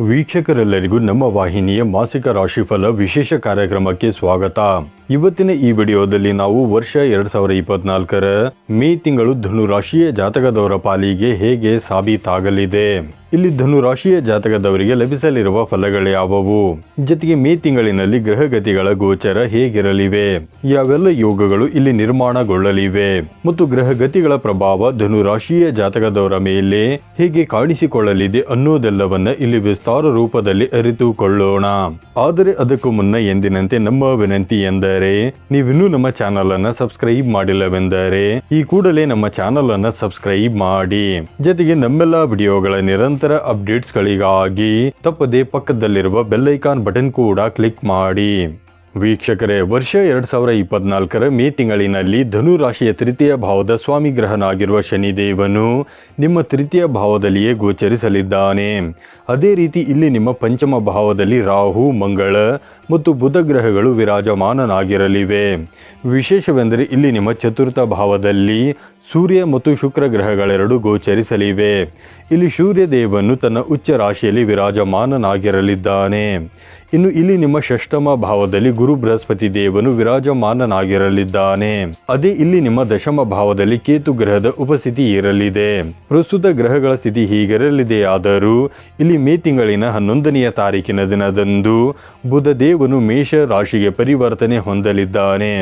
ವೀಕ್ಷಕರೆಲ್ಲರಿಗೂ ನಮ್ಮ ವಾಹಿನಿಯ ಮಾಸಿಕ ರಾಶಿಫಲ ವಿಶೇಷ ಕಾರ್ಯಕ್ರಮಕ್ಕೆ ಸ್ವಾಗತ. ಇವತ್ತಿನ ಈ ವಿಡಿಯೋದಲ್ಲಿ ನಾವು ವರ್ಷ ಎರಡ್ ಸಾವಿರದ ಇಪ್ಪತ್ನಾಲ್ಕರ ಮೇ ತಿಂಗಳು ಧನು ರಾಶಿಯ ಜಾತಕದವರ ಪಾಲಿಗೆ ಹೇಗೆ ಸಾಬೀತಾಗಲಿದೆ. ಇಲ್ಲಿ ಧನು ರಾಶಿಯ ಜಾತಕದವರಿಗೆ ಲಭಿಸಲಿರುವ ಫಲಗಳು ಯಾವುವು? ಜೊತೆಗೆ ಮೇ ತಿಂಗಳಿನಲ್ಲಿ ಗ್ರಹಗತಿಗಳ ಗೋಚರ ಹೇಗಿರಲಿವೆ? ಯಾವೆಲ್ಲ ಯೋಗಗಳು ಇಲ್ಲಿ ನಿರ್ಮಾಣಗೊಳ್ಳಲಿವೆ? ಮತ್ತು ಗ್ರಹಗತಿಗಳ ಪ್ರಭಾವ ಧನು ರಾಶಿಯ ಜಾತಕದವರ ಮೇಲೆ ಹೇಗೆ ಕಾಣಿಸಿಕೊಳ್ಳಲಿದೆ ಅನ್ನೋದೆಲ್ಲವನ್ನ ಇಲ್ಲಿ ವಿಸ್ತಾರ ರೂಪದಲ್ಲಿ ಅರಿತುಕೊಳ್ಳೋಣ. ಆದರೆ ಅದಕ್ಕೂ ಮುನ್ನ ಎಂದಿನಂತೆ ನಮ್ಮ ವಿನಂತಿ ಎಂದರೆ ನೀವಿನ್ನೂ ನಮ್ಮ ಚಾನಲ್ ಅನ್ನ ಸಬ್ಸ್ಕ್ರೈಬ್ ಮಾಡಿಲ್ಲವೆಂದರೆ, ಈ ಕೂಡಲೇ ನಮ್ಮ ಚಾನಲ್ ಅನ್ನ ಸಬ್ಸ್ಕ್ರೈಬ್ ಮಾಡಿ. ಜೊತೆಗೆ ನಮ್ಮೆಲ್ಲಾ ವಿಡಿಯೋಗಳ ನಿರಂತರ ಅಪ್ಡೇಟ್ಸ್ ಗಳಿಗಾಗಿ ತಪ್ಪದೆ ಪಕ್ಕದಲ್ಲಿರುವ ಬೆಲ್ಲೈಕಾನ್ ಬಟನ್ ಕೂಡ ಕ್ಲಿಕ್ ಮಾಡಿ. ವೀಕ್ಷಕರೇ, ವರ್ಷ ಎರಡು ಸಾವಿರ ಇಪ್ಪತ್ನಾಲ್ಕರ ಮೇ ತಿಂಗಳಿನಲ್ಲಿ ಧನು ರಾಶಿಯ ತೃತೀಯ ಭಾವದ ಸ್ವಾಮಿ ಗ್ರಹನಾಗಿರುವ ಶನಿದೇವನು ನಿಮ್ಮ ತೃತೀಯ ಭಾವದಲ್ಲಿಯೇ ಗೋಚರಿಸಲಿದ್ದಾನೆ. ಅದೇ ರೀತಿ ಇಲ್ಲಿ ನಿಮ್ಮ ಪಂಚಮ ಭಾವದಲ್ಲಿ ರಾಹು, ಮಂಗಳ ಮತ್ತು ಬುಧ ಗ್ರಹಗಳು ವಿರಾಜಮಾನನಾಗಿರಲಿವೆ. ವಿಶೇಷವೆಂದರೆ ಇಲ್ಲಿ ನಿಮ್ಮ ಚತುರ್ಥ ಭಾವದಲ್ಲಿ ಸೂರ್ಯ ಮತ್ತು ಶುಕ್ರ ಗ್ರಹಗಳೆರಡು ಗೋಚರಿಸಲಿವೆ. ಇಲ್ಲಿ ಸೂರ್ಯದೇವನು ತನ್ನ ಉಚ್ಚ ರಾಶಿಯಲ್ಲಿ ವಿರಾಜಮಾನನಾಗಿರಲಿದ್ದಾನೆ. ಇನ್ನು ಇಲ್ಲಿ ನಿಮ್ಮ ಷಷ್ಟಮ ಭಾವದಲ್ಲಿ ಗುರು ಬೃಹಸ್ಪತಿ ದೇವನು ವಿರಾಜಮಾನನಾಗಿರಲಿದ್ದಾನೆ. ಅದೇ ಇಲ್ಲಿ ನಿಮ್ಮ ದಶಮ ಭಾವದಲ್ಲಿ ಕೇತು ಗ್ರಹದ ಉಪಸ್ಥಿತಿ ಇರಲಿದೆ. ಪ್ರಸ್ತುತ ಗ್ರಹಗಳ ಸ್ಥಿತಿ ಹೀಗಿರಲಿದೆಯಾದರೂ ಇಲ್ಲಿ ಮೇ ತಿಂಗಳಿನ ಹನ್ನೊಂದನೆಯ ತಾರೀಕಿನ ದಿನದಂದು ಬುಧ ದೇವನು ಮೇಷ ರಾಶಿಗೆ ಪರಿವರ್ತನೆ ಹೊಂದಲಿದ್ದಾನೆ.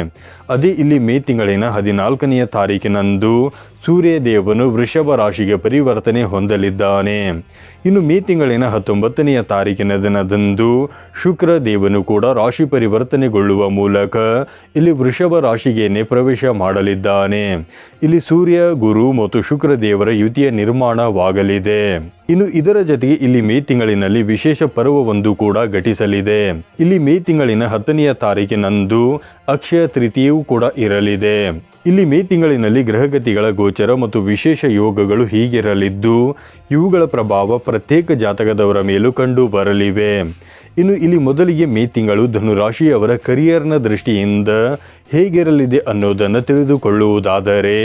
ಅದೇ ಇಲ್ಲಿ ಮೇ ತಿಂಗಳಿನ ಹದಿನಾಲ್ಕನೆಯ ತಾರೀಕಿನಂದು ಸೂರ್ಯ ದೇವನು ವೃಷಭ ರಾಶಿಗೆ ಪರಿವರ್ತನೆ ಹೊಂದಲಿದ್ದಾನೆ. ಇನ್ನು ಮೇ ತಿಂಗಳಿನ ಹತ್ತೊಂಬತ್ತನೆಯ ತಾರೀಕಿನ ದಿನದಂದು ಶುಕ್ರ ದೇವನು ಕೂಡ ರಾಶಿ ಪರಿವರ್ತನೆಗೊಳ್ಳುವ ಮೂಲಕ ಇಲ್ಲಿ ವೃಷಭ ರಾಶಿಗೆನೆ ಪ್ರವೇಶ ಮಾಡಲಿದ್ದಾನೆ. ಇಲ್ಲಿ ಸೂರ್ಯ, ಗುರು ಮತ್ತು ಶುಕ್ರ ದೇವರ ಯುತಿಯ ನಿರ್ಮಾಣವಾಗಲಿದೆ. ಇನ್ನು ಇದರ ಜೊತೆಗೆ ಇಲ್ಲಿ ಮೇ ತಿಂಗಳಿನಲ್ಲಿ ವಿಶೇಷ ಪರ್ವವೊಂದು ಕೂಡ ಘಟಿಸಲಿದೆ. ಇಲ್ಲಿ ಮೇ ತಿಂಗಳಿನ ಹತ್ತನೆಯ ತಾರೀಕಿನಂದು ಅಕ್ಷಯ ತೃತೀಯವೂ ಕೂಡ ಇರಲಿದೆ. ಇಲ್ಲಿ ಮೇ ತಿಂಗಳಿನಲ್ಲಿ ಗ್ರಹಗತಿಗಳ ಗೋಚರ ಮತ್ತು ವಿಶೇಷ ಯೋಗಗಳು ಹೀಗಿರಲಿದ್ದು, ಇವುಗಳ ಪ್ರಭಾವ ಪ್ರತ್ಯೇಕ ಜಾತಕದವರ ಮೇಲೂ ಕಂಡು ಬರಲಿವೆ. ಇನ್ನು ಇಲ್ಲಿ ಮೊದಲಿಗೆ ಮೇ ತಿಂಗಳು ಧನುರಾಶಿಯವರ ಕರಿಯರ್ನ ದೃಷ್ಟಿಯಿಂದ ಹೇಗಿರಲಿದೆ ಅನ್ನೋದನ್ನು ತಿಳಿದುಕೊಳ್ಳುವುದಾದರೆ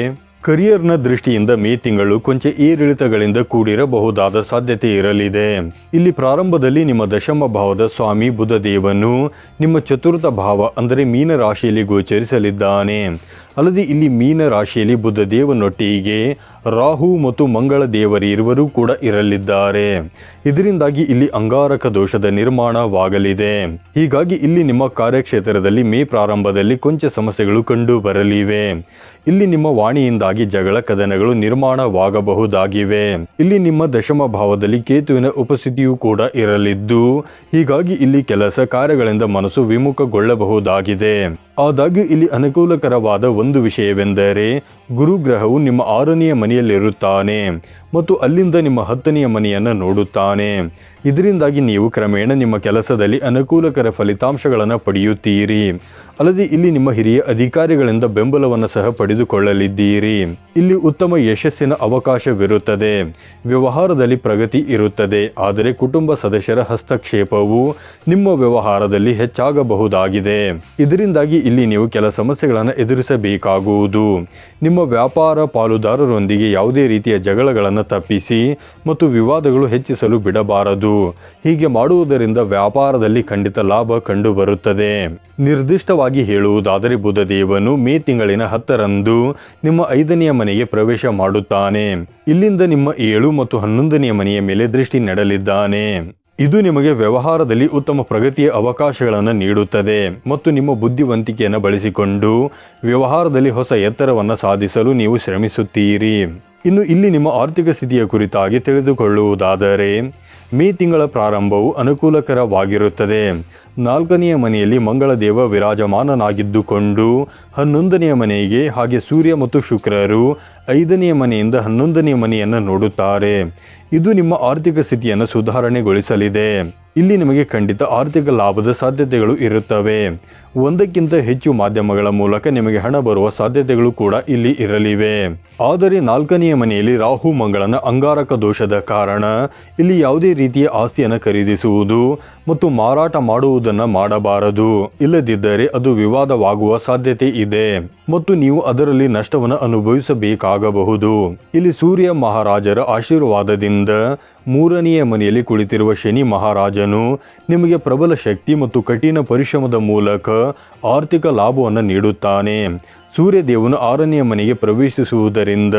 ಕರಿಯರ್ನ ದೃಷ್ಟಿಯಿಂದ ಮೇ ತಿಂಗಳು ಕೊಂಚ ಏರಿಳಿತಗಳಿಂದ ಕೂಡಿರಬಹುದಾದ ಸಾಧ್ಯತೆ ಇರಲಿದೆ. ಇಲ್ಲಿ ಪ್ರಾರಂಭದಲ್ಲಿ ನಿಮ್ಮ ದಶಮ ಭಾವದ ಸ್ವಾಮಿ ಬುಧ ದೇವನು ನಿಮ್ಮ ಚತುರ್ಥ ಭಾವ ಅಂದರೆ ಮೀನ ರಾಶಿಯಲ್ಲಿ ಗೋಚರಿಸಲಿದ್ದಾನೆ. ಅಲ್ಲದೆ ಇಲ್ಲಿ ಮೀನ ರಾಶಿಯಲ್ಲಿ ಬುದ್ಧ ದೇವನೊಟ್ಟಿಗೆ ರಾಹು ಮತ್ತು ಮಂಗಳ ದೇವರಿರುವರೂ ಕೂಡ ಇರಲಿದ್ದಾರೆ. ಇದರಿಂದಾಗಿ ಇಲ್ಲಿ ಅಂಗಾರಕ ದೋಷದ ನಿರ್ಮಾಣವಾಗಲಿದೆ. ಹೀಗಾಗಿ ಇಲ್ಲಿ ನಿಮ್ಮ ಕಾರ್ಯಕ್ಷೇತ್ರದಲ್ಲಿ ಮೇ ಪ್ರಾರಂಭದಲ್ಲಿ ಕೊಂಚ ಸಮಸ್ಯೆಗಳು ಕಂಡು ಬರಲಿವೆ ಇಲ್ಲಿ ನಿಮ್ಮ ವಾಣಿಯಿಂದಾಗಿ ಜಗಳ ಕದನಗಳು ನಿರ್ಮಾಣವಾಗಬಹುದಾಗಿವೆ. ಇಲ್ಲಿ ನಿಮ್ಮ ದಶಮ ಭಾವದಲ್ಲಿ ಕೇತುವಿನ ಉಪಸ್ಥಿತಿಯೂ ಕೂಡ ಇರಲಿದ್ದು, ಹೀಗಾಗಿ ಇಲ್ಲಿ ಕೆಲಸ ಕಾರ್ಯಗಳಿಂದ ಮನಸ್ಸು ವಿಮುಖಗೊಳ್ಳಬಹುದಾಗಿದೆ. ಆದಾಗ್ಯೂ ಇಲ್ಲಿ ಅನುಕೂಲಕರವಾದ ಒಂದು ವಿಷಯವೆಂದರೆ, ಗುರುಗ್ರಹವು ನಿಮ್ಮ ಆರನೆಯ ಮನೆಯಲ್ಲಿರುತ್ತಾನೆ. ಮತ್ತು ಅಲ್ಲಿಂದ ನಿಮ್ಮ ಹತ್ತನೆಯ ಮನೆಯನ್ನು ನೋಡುತ್ತಾನೆ. ಇದರಿಂದಾಗಿ ನೀವು ಕ್ರಮೇಣ ನಿಮ್ಮ ಕೆಲಸದಲ್ಲಿ ಅನುಕೂಲಕರ ಫಲಿತಾಂಶಗಳನ್ನು ಪಡೆಯುತ್ತೀರಿ. ಅಲ್ಲದೆ ಇಲ್ಲಿ ನಿಮ್ಮ ಹಿರಿಯ ಅಧಿಕಾರಿಗಳಿಂದ ಬೆಂಬಲವನ್ನು ಸಹ ಪಡೆದುಕೊಳ್ಳಲಿದ್ದೀರಿ. ಇಲ್ಲಿ ಉತ್ತಮ ಯಶಸ್ಸಿನ ಅವಕಾಶವಿರುತ್ತದೆ. ವ್ಯವಹಾರದಲ್ಲಿ ಪ್ರಗತಿ ಇರುತ್ತದೆ. ಆದರೆ ಕುಟುಂಬ ಸದಸ್ಯರ ಹಸ್ತಕ್ಷೇಪವು ನಿಮ್ಮ ವ್ಯವಹಾರದಲ್ಲಿ ಹೆಚ್ಚಾಗಬಹುದಾಗಿದೆ. ಇದರಿಂದಾಗಿ ಇಲ್ಲಿ ನೀವು ಕೆಲ ಸಮಸ್ಯೆಗಳನ್ನು ಎದುರಿಸಬೇಕಾಗುವುದು. ನಿಮ್ಮ ವ್ಯಾಪಾರ ಪಾಲುದಾರರೊಂದಿಗೆ ಯಾವುದೇ ರೀತಿಯ ಜಗಳಗಳನ್ನು ತಪ್ಪಿಸಿ ಮತ್ತು ವಿವಾದಗಳು ಹೆಚ್ಚಿಸಲು ಬಿಡಬಾರದು. ಹೀಗೆ ಮಾಡುವುದರಿಂದ ವ್ಯಾಪಾರದಲ್ಲಿ ಖಂಡಿತ ಲಾಭ ಕಂಡುಬರುತ್ತದೆ. ನಿರ್ದಿಷ್ಟವಾಗಿ ಹೇಳುವುದಾದರೆ ಬುದ್ಧದೇವನು ದೇವನು ಮೇ ತಿಂಗಳಿನ ಹತ್ತರಂದು ನಿಮ್ಮ ಐದನೆಯ ಮನೆಗೆ ಪ್ರವೇಶ ಮಾಡುತ್ತಾನೆ. ಇಲ್ಲಿಂದ ನಿಮ್ಮ ಏಳು ಮತ್ತು ಹನ್ನೊಂದನೆಯ ಮನೆಯ ಮೇಲೆ ದೃಷ್ಟಿ ನೆಡಲಿದ್ದಾನೆ. ಇದು ನಿಮಗೆ ವ್ಯವಹಾರದಲ್ಲಿ ಉತ್ತಮ ಪ್ರಗತಿಯ ಅವಕಾಶಗಳನ್ನು ನೀಡುತ್ತದೆ ಮತ್ತು ನಿಮ್ಮ ಬುದ್ಧಿವಂತಿಕೆಯನ್ನು ಬಳಸಿಕೊಂಡು ವ್ಯವಹಾರದಲ್ಲಿ ಹೊಸ ಎತ್ತರವನ್ನು ಸಾಧಿಸಲು ನೀವು ಶ್ರಮಿಸುತ್ತೀರಿ. ಇನ್ನು ಇಲ್ಲಿ ನಿಮ್ಮ ಆರ್ಥಿಕ ಸ್ಥಿತಿಯ ಕುರಿತಾಗಿ ತಿಳಿದುಕೊಳ್ಳುವುದಾದರೆ ಮೇ ತಿಂಗಳ ಪ್ರಾರಂಭವು ಅನುಕೂಲಕರವಾಗಿರುತ್ತದೆ. ನಾಲ್ಕನೆಯ ಮನೆಯಲ್ಲಿ ಮಂಗಳ ದೇವ ವಿರಾಜಮಾನನಾಗಿದ್ದುಕೊಂಡು ಹನ್ನೊಂದನೆಯ ಮನೆಗೆ ಹಾಗೆ ಸೂರ್ಯ ಮತ್ತು ಶುಕ್ರರು ಐದನೆಯ ಮನೆಯಿಂದ ಹನ್ನೊಂದನೆಯ ಮನೆಯನ್ನು ನೋಡುತ್ತಾರೆ. ಇದು ನಿಮ್ಮ ಆರ್ಥಿಕ ಸ್ಥಿತಿಯನ್ನು ಸುಧಾರಣೆಗೊಳಿಸಲಿದೆ. ಇಲ್ಲಿ ನಿಮಗೆ ಖಂಡಿತ ಆರ್ಥಿಕ ಲಾಭದ ಸಾಧ್ಯತೆಗಳು ಇರುತ್ತವೆ. ಒಂದಕ್ಕಿಂತ ಹೆಚ್ಚು ಮಾಧ್ಯಮಗಳ ಮೂಲಕ ನಿಮಗೆ ಹಣ ಬರುವ ಸಾಧ್ಯತೆಗಳು ಕೂಡ ಇಲ್ಲಿ ಇರಲಿವೆ. ಆದರೆ ನಾಲ್ಕನೆಯ ಮನೆಯಲ್ಲಿ ರಾಹು ಮಂಗಳನ ಅಂಗಾರಕ ದೋಷದ ಕಾರಣ ಇಲ್ಲಿ ಯಾವುದೇ ರೀತಿಯ ಆಸ್ತಿಯನ್ನು ಖರೀದಿಸುವುದು ಮತ್ತು ಮಾರಾಟ ಮಾಡುವುದನ್ನು ಮಾಡಬಾರದು. ಇಲ್ಲದಿದ್ದರೆ ಅದು ವಿವಾದವಾಗುವ ಸಾಧ್ಯತೆ ಇದೆ ಮತ್ತು ನೀವು ಅದರಲ್ಲಿ ನಷ್ಟವನ್ನು ಅನುಭವಿಸಬೇಕಾಗಬಹುದು. ಇಲ್ಲಿ ಸೂರ್ಯ ಮಹಾರಾಜರ ಆಶೀರ್ವಾದದಿಂದ ಮೂರನೆಯ ಮನೆಯಲ್ಲಿ ಕುಳಿತಿರುವ ಶನಿ ಮಹಾರಾಜನು ನಿಮಗೆ ಪ್ರಬಲ ಶಕ್ತಿ ಮತ್ತು ಕಠಿಣ ಪರಿಶ್ರಮದ ಮೂಲಕ ಆರ್ಥಿಕ ಲಾಭವನ್ನು ನೀಡುತ್ತಾನೆ. ಸೂರ್ಯದೇವನು ಆರನೆಯ ಮನೆಗೆ ಪ್ರವೇಶಿಸುವುದರಿಂದ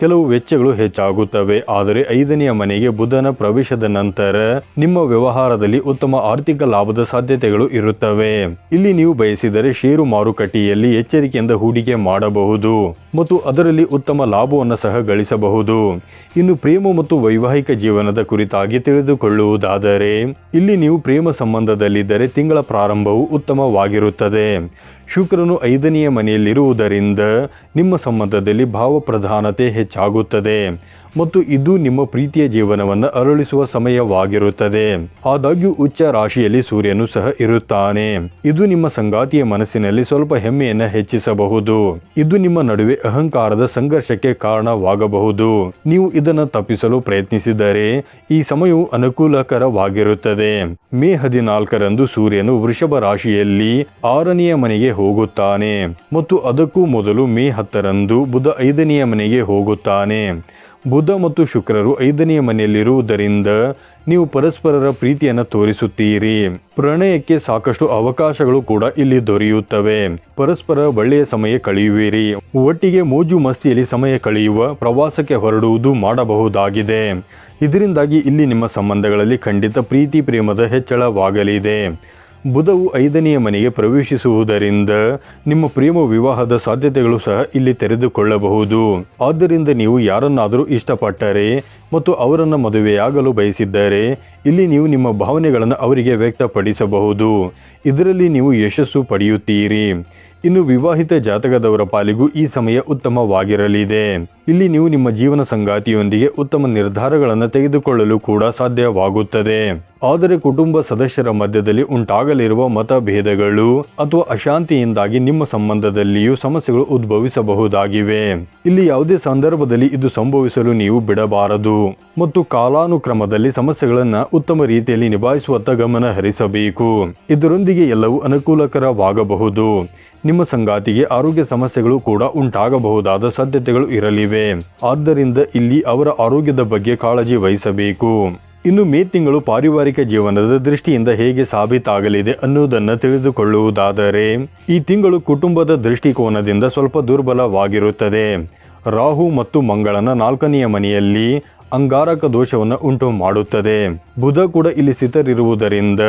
ಕೆಲವು ವೆಚ್ಚಗಳು ಹೆಚ್ಚಾಗುತ್ತವೆ. ಆದರೆ ಐದನೆಯ ಮನೆಗೆ ಬುಧನ ಪ್ರವೇಶದ ನಂತರ ನಿಮ್ಮ ವ್ಯವಹಾರದಲ್ಲಿ ಉತ್ತಮ ಆರ್ಥಿಕ ಲಾಭದ ಸಾಧ್ಯತೆಗಳು ಇರುತ್ತವೆ. ಇಲ್ಲಿ ನೀವು ಬಯಸಿದರೆ ಷೇರು ಮಾರುಕಟ್ಟೆಯಲ್ಲಿ ಎಚ್ಚರಿಕೆಯಿಂದ ಹೂಡಿಕೆ ಮಾಡಬಹುದು ಮತ್ತು ಅದರಲ್ಲಿ ಉತ್ತಮ ಲಾಭವನ್ನು ಸಹ ಗಳಿಸಬಹುದು. ಇನ್ನು ಪ್ರೇಮ ಮತ್ತು ವೈವಾಹಿಕ ಜೀವನದ ಕುರಿತಾಗಿ ತಿಳಿದುಕೊಳ್ಳುವುದಾದರೆ, ಇಲ್ಲಿ ನೀವು ಪ್ರೇಮ ಸಂಬಂಧದಲ್ಲಿದ್ದರೆ ತಿಂಗಳ ಪ್ರಾರಂಭವು ಉತ್ತಮವಾಗಿರುತ್ತದೆ. ಶುಕ್ರನು ಐದನೆಯ ಮನೆಯಲ್ಲಿರುವುದರಿಂದ ನಿಮ್ಮ ಸಂಬಂಧದಲ್ಲಿ ಭಾವಪ್ರಧಾನತೆ ಹೆಚ್ಚಾಗುತ್ತದೆ. ಮತ್ತು ಇದು ನಿಮ್ಮ ಪ್ರೀತಿಯ ಜೀವನವನ್ನು ಅರಳಿಸುವ ಸಮಯವಾಗಿರುತ್ತದೆ. ಆದಾಗ್ಯೂ ಉಚ್ಚ ರಾಶಿಯಲ್ಲಿ ಸೂರ್ಯನು ಸಹ ಇರುತ್ತಾನೆ. ಇದು ನಿಮ್ಮ ಸಂಗಾತಿಯ ಮನಸ್ಸಿನಲ್ಲಿ ಸ್ವಲ್ಪ ಹೆಮ್ಮೆಯನ್ನು ಹೆಚ್ಚಿಸಬಹುದು. ಇದು ನಿಮ್ಮ ನಡುವೆ ಅಹಂಕಾರದ ಸಂಘರ್ಷಕ್ಕೆ ಕಾರಣವಾಗಬಹುದು. ನೀವು ಇದನ್ನು ತಪ್ಪಿಸಲು ಪ್ರಯತ್ನಿಸಿದರೆ ಈ ಸಮಯವು ಅನುಕೂಲಕರವಾಗಿರುತ್ತದೆ. ಮೇ ಹದಿನಾಲ್ಕರಂದು ಸೂರ್ಯನು ವೃಷಭ ರಾಶಿಯಲ್ಲಿ ಆರನೆಯ ಮನೆಗೆ ಹೋಗುತ್ತಾನೆ ಮತ್ತು ಅದಕ್ಕೂ ಮೊದಲು ಮೇ ಹತ್ತರಂದು ಬುಧ ಐದನೆಯ ಮನೆಗೆ ಹೋಗುತ್ತಾನೆ. ಬುಧ ಮತ್ತು ಶುಕ್ರರು ಐದನೆಯ ಮನೆಯಲ್ಲಿರುವುದರಿಂದ ನೀವು ಪರಸ್ಪರರ ಪ್ರೀತಿಯನ್ನು ತೋರಿಸುತ್ತೀರಿ. ಪ್ರಣಯಕ್ಕೆ ಸಾಕಷ್ಟು ಅವಕಾಶಗಳು ಕೂಡ ಇಲ್ಲಿ ದೊರೆಯುತ್ತವೆ. ಪರಸ್ಪರ ಒಳ್ಳೆಯ ಸಮಯ ಕಳೆಯುವಿರಿ. ಒಟ್ಟಿಗೆ ಮೋಜು ಮಸ್ತಿಯಲ್ಲಿ ಸಮಯ ಕಳೆಯುವ ಪ್ರವಾಸಕ್ಕೆ ಹೊರಡುವುದು ಮಾಡಬಹುದಾಗಿದೆ. ಇದರಿಂದಾಗಿ ಇಲ್ಲಿ ನಿಮ್ಮ ಸಂಬಂಧಗಳಲ್ಲಿ ಖಂಡಿತ ಪ್ರೀತಿ, ಪ್ರೇಮದ ಹೆಚ್ಚಳವಾಗಲಿದೆ. ಬುಧವು ಐದನೆಯ ಮನೆಗೆ ಪ್ರವೇಶಿಸುವುದರಿಂದ ನಿಮ್ಮ ಪ್ರೇಮ ವಿವಾಹದ ಸಾಧ್ಯತೆಗಳು ಸಹ ಇಲ್ಲಿ ತೆರೆದುಕೊಳ್ಳಬಹುದು. ಆದ್ದರಿಂದ ನೀವು ಯಾರನ್ನಾದರೂ ಇಷ್ಟಪಟ್ಟರೆ ಮತ್ತು ಅವರನ್ನು ಮದುವೆಯಾಗಲು ಬಯಸಿದ್ದರೆ ಇಲ್ಲಿ ನೀವು ನಿಮ್ಮ ಭಾವನೆಗಳನ್ನು ಅವರಿಗೆ ವ್ಯಕ್ತಪಡಿಸಬಹುದು. ಇದರಲ್ಲಿ ನೀವು ಯಶಸ್ಸು ಪಡೆಯುತ್ತೀರಿ. ಇನ್ನು ವಿವಾಹಿತ ಜಾತಕದವರ ಪಾಲಿಗೂ ಈ ಸಮಯ ಉತ್ತಮವಾಗಿರಲಿದೆ. ಇಲ್ಲಿ ನೀವು ನಿಮ್ಮ ಜೀವನ ಸಂಗಾತಿಯೊಂದಿಗೆ ಉತ್ತಮ ನಿರ್ಧಾರಗಳನ್ನು ತೆಗೆದುಕೊಳ್ಳಲು ಕೂಡ ಸಾಧ್ಯವಾಗುತ್ತದೆ. ಆದರೆ ಕುಟುಂಬ ಸದಸ್ಯರ ಮಧ್ಯದಲ್ಲಿ ಉಂಟಾಗಲಿರುವ ಮತಭೇದಗಳು ಅಥವಾ ಅಶಾಂತಿಯಿಂದಾಗಿ ನಿಮ್ಮ ಸಂಬಂಧದಲ್ಲಿಯೂ ಸಮಸ್ಯೆಗಳು ಉದ್ಭವಿಸಬಹುದಾಗಿವೆ. ಇಲ್ಲಿ ಯಾವುದೇ ಸಂದರ್ಭದಲ್ಲಿ ಇದು ಸಂಭವಿಸಲು ನೀವು ಬಿಡಬಾರದು. ಮತ್ತು ಕಾಲಾನುಕ್ರಮದಲ್ಲಿ ಸಮಸ್ಯೆಗಳನ್ನು ಉತ್ತಮ ರೀತಿಯಲ್ಲಿ ನಿಭಾಯಿಸುವತ್ತ ಗಮನ ಹರಿಸಬೇಕು ಇದರೊಂದಿಗೆ ಎಲ್ಲವೂ ಅನುಕೂಲಕರವಾಗಬಹುದು. ನಿಮ್ಮ ಸಂಗಾತಿಗೆ ಆರೋಗ್ಯ ಸಮಸ್ಯೆಗಳು ಕೂಡ ಉಂಟಾಗಬಹುದಾದ ಸಾಧ್ಯತೆಗಳು ಇರಲಿವೆ. ಆದ್ದರಿಂದ ಇಲ್ಲಿ ಅವರ ಆರೋಗ್ಯದ ಬಗ್ಗೆ ಕಾಳಜಿ ವಹಿಸಬೇಕು. ಇನ್ನು ಮೇ ತಿಂಗಳು ಪಾರಿವಾರಿಕ ಜೀವನದ ದೃಷ್ಟಿಯಿಂದ ಹೇಗೆ ಸಾಬೀತಾಗಲಿದೆ ಅನ್ನುವುದನ್ನು ತಿಳಿದುಕೊಳ್ಳುವುದಾದರೆ, ಈ ತಿಂಗಳು ಕುಟುಂಬದ ದೃಷ್ಟಿಕೋನದಿಂದ ಸ್ವಲ್ಪ ದುರ್ಬಲವಾಗಿರುತ್ತದೆ. ರಾಹು ಮತ್ತು ಮಂಗಳನ ನಾಲ್ಕನೆಯ ಮನೆಯಲ್ಲಿ ಅಂಗಾರಕ ದೋಷವನ್ನು ಉಂಟು ಮಾಡುತ್ತದೆ. ಬುಧ ಕೂಡ ಇಲ್ಲಿ ಸ್ಥಿತರಿರುವುದರಿಂದ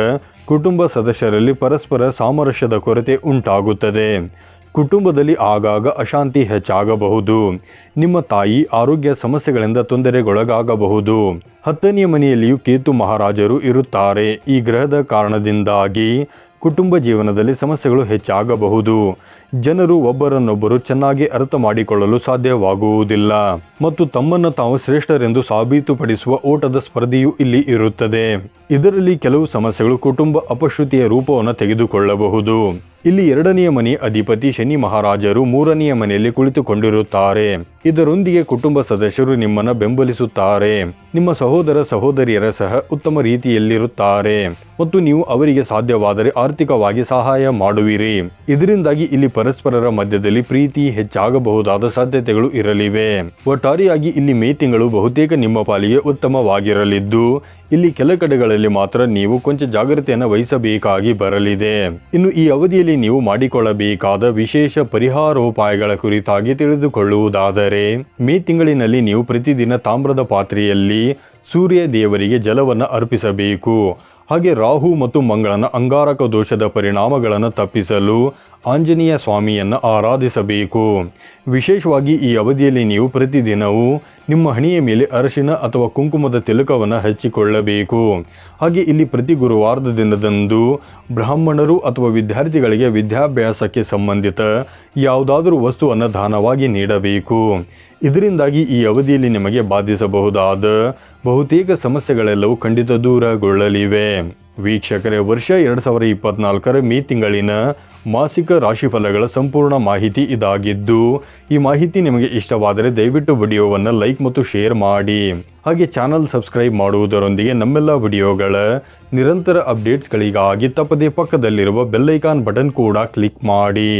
ಕುಟುಂಬ ಸದಸ್ಯರಲ್ಲಿ ಪರಸ್ಪರ ಸಾಮರಸ್ಯದ ಕೊರತೆ ಉಂಟಾಗುತ್ತದೆ. ಕುಟುಂಬದಲ್ಲಿ ಆಗಾಗ ಅಶಾಂತಿ ಹೆಚ್ಚಾಗಬಹುದು. ನಿಮ್ಮ ತಾಯಿ ಆರೋಗ್ಯ ಸಮಸ್ಯೆಗಳಿಂದ ತೊಂದರೆಗೊಳಗಾಗಬಹುದು. ಹತ್ತನೆಯ ಮನೆಯಲ್ಲಿಯೂ ಕೇತು ಮಹಾರಾಜರು ಇರುತ್ತಾರೆ. ಈ ಗ್ರಹದ ಕಾರಣದಿಂದಾಗಿ ಕುಟುಂಬ ಜೀವನದಲ್ಲಿ ಸಮಸ್ಯೆಗಳು ಹೆಚ್ಚಾಗಬಹುದು. ಜನರು ಒಬ್ಬರನ್ನೊಬ್ಬರು ಚೆನ್ನಾಗಿ ಅರ್ಥ ಮಾಡಿಕೊಳ್ಳಲು ಸಾಧ್ಯವಾಗುವುದಿಲ್ಲ ಮತ್ತು ತಮ್ಮನ್ನು ತಾವು ಶ್ರೇಷ್ಠರೆಂದು ಸಾಬೀತುಪಡಿಸುವ ಓಟದ ಸ್ಪರ್ಧೆಯೂ ಇಲ್ಲಿ ಇರುತ್ತದೆ. ಇದರಲ್ಲಿ ಕೆಲವು ಸಮಸ್ಯೆಗಳು ಕುಟುಂಬ ಅಪಶ್ರುತಿಯ ರೂಪವನ್ನು ತೆಗೆದುಕೊಳ್ಳಬಹುದು. ಇಲ್ಲಿ ಎರಡನೆಯ ಮನೆ ಅಧಿಪತಿ ಶನಿ ಮಹಾರಾಜರು ಮೂರನೆಯ ಮನೆಯಲ್ಲಿ ಕುಳಿತುಕೊಂಡಿರುತ್ತಾರೆ. ಇದರೊಂದಿಗೆ ಕುಟುಂಬ ಸದಸ್ಯರು ನಿಮ್ಮನ್ನು ಬೆಂಬಲಿಸುತ್ತಾರೆ. ನಿಮ್ಮ ಸಹೋದರ ಸಹೋದರಿಯರ ಸಹ ಉತ್ತಮ ರೀತಿಯಲ್ಲಿರುತ್ತಾರೆ. ಮತ್ತು ನೀವು ಅವರಿಗೆ ಸಾಧ್ಯವಾದರೆ ಆರ್ಥಿಕವಾಗಿ ಸಹಾಯ ಮಾಡುವಿರಿ. ಇದರಿಂದಾಗಿ ಇಲ್ಲಿ ಪರಸ್ಪರರ ಮಧ್ಯದಲ್ಲಿ ಪ್ರೀತಿ ಹೆಚ್ಚಾಗಬಹುದಾದ ಸಾಧ್ಯತೆಗಳು ಇರಲಿವೆ. ಒಟ್ಟಾರೆಯಾಗಿ ಇಲ್ಲಿ ಮೇ ತಿಂಗಳು ಬಹುತೇಕ ನಿಮ್ಮ ಪಾಲಿಗೆ ಉತ್ತಮವಾಗಿರಲಿದ್ದು, ಇಲ್ಲಿ ಕೆಲ ಕಡೆಗಳಲ್ಲಿ ಮಾತ್ರ ನೀವು ಕೊಂಚ ಜಾಗ್ರತೆಯನ್ನು ವಹಿಸಬೇಕಾಗಿ ಬರಲಿದೆ. ಇನ್ನು ಈ ಅವಧಿಯಲ್ಲಿ ನೀವು ಮಾಡಿಕೊಳ್ಳಬೇಕಾದ ವಿಶೇಷ ಪರಿಹಾರೋಪಾಯಗಳ ಕುರಿತಾಗಿ ತಿಳಿದುಕೊಳ್ಳುವುದಾದರೆ, ಮೇ ತಿಂಗಳಿನಲ್ಲಿ ನೀವು ಪ್ರತಿದಿನ ತಾಮ್ರದ ಪಾತ್ರೆಯಲ್ಲಿ ಸೂರ್ಯ ದೇವರಿಗೆ ಜಲವನ್ನು ಅರ್ಪಿಸಬೇಕು. ಹಾಗೆ ರಾಹು ಮತ್ತು ಮಂಗಳನ ಅಂಗಾರಕ ದೋಷದ ಪರಿಣಾಮಗಳನ್ನು ತಪ್ಪಿಸಲು ಆಂಜನೇಯ ಸ್ವಾಮಿಯನ್ನು ಆರಾಧಿಸಬೇಕು. ವಿಶೇಷವಾಗಿ ಈ ಅವಧಿಯಲ್ಲಿ ನೀವು ಪ್ರತಿದಿನವೂ ನಿಮ್ಮ ಹಣೆಯ ಮೇಲೆ ಅರಶಿನ ಅಥವಾ ಕುಂಕುಮದ ತಿಲಕವನ್ನು ಹಚ್ಚಿಕೊಳ್ಳಬೇಕು. ಹಾಗೆ ಇಲ್ಲಿ ಪ್ರತಿ ಗುರುವಾರದ ದಿನದಂದು ಬ್ರಾಹ್ಮಣರು ಅಥವಾ ವಿದ್ಯಾರ್ಥಿಗಳಿಗೆ ವಿದ್ಯಾಭ್ಯಾಸಕ್ಕೆ ಸಂಬಂಧಿತ ಯಾವುದಾದರೂ ವಸ್ತುವನ್ನು ದಾನವಾಗಿ ನೀಡಬೇಕು. ಇದರಿಂದಾಗಿ ಈ ಅವಧಿಯಲ್ಲಿ ನಿಮಗೆ ಬಾಧಿಸಬಹುದಾದ ಬಹುತೇಕ ಸಮಸ್ಯೆಗಳೆಲ್ಲವೂ ಖಂಡಿತ ದೂರಗೊಳ್ಳಲಿವೆ. ವೀಕ್ಷಕರೇ, ವರ್ಷ ಎರಡು ಸಾವಿರದ ಇಪ್ಪತ್ನಾಲ್ಕರ ಮೇ ತಿಂಗಳಿನ ಮಾಸಿಕ ರಾಶಿಫಲಗಳ ಸಂಪೂರ್ಣ ಮಾಹಿತಿ ಇದಾಗಿದ್ದು, ಈ ಮಾಹಿತಿ ನಿಮಗೆ ಇಷ್ಟವಾದರೆ ದಯವಿಟ್ಟು ವಿಡಿಯೋವನ್ನು ಲೈಕ್ ಮತ್ತು ಶೇರ್ ಮಾಡಿ. ಹಾಗೆ ಚಾನಲ್ ಸಬ್ಸ್ಕ್ರೈಬ್ ಮಾಡುವುದರೊಂದಿಗೆ ನಮ್ಮೆಲ್ಲ ವಿಡಿಯೋಗಳ ನಿರಂತರ ಅಪ್ಡೇಟ್ಸ್ಗಳಿಗಾಗಿ ತಪ್ಪದೇ ಪಕ್ಕದಲ್ಲಿರುವ ಬೆಲ್ಲೈಕಾನ್ ಬಟನ್ ಕೂಡ ಕ್ಲಿಕ್ ಮಾಡಿ.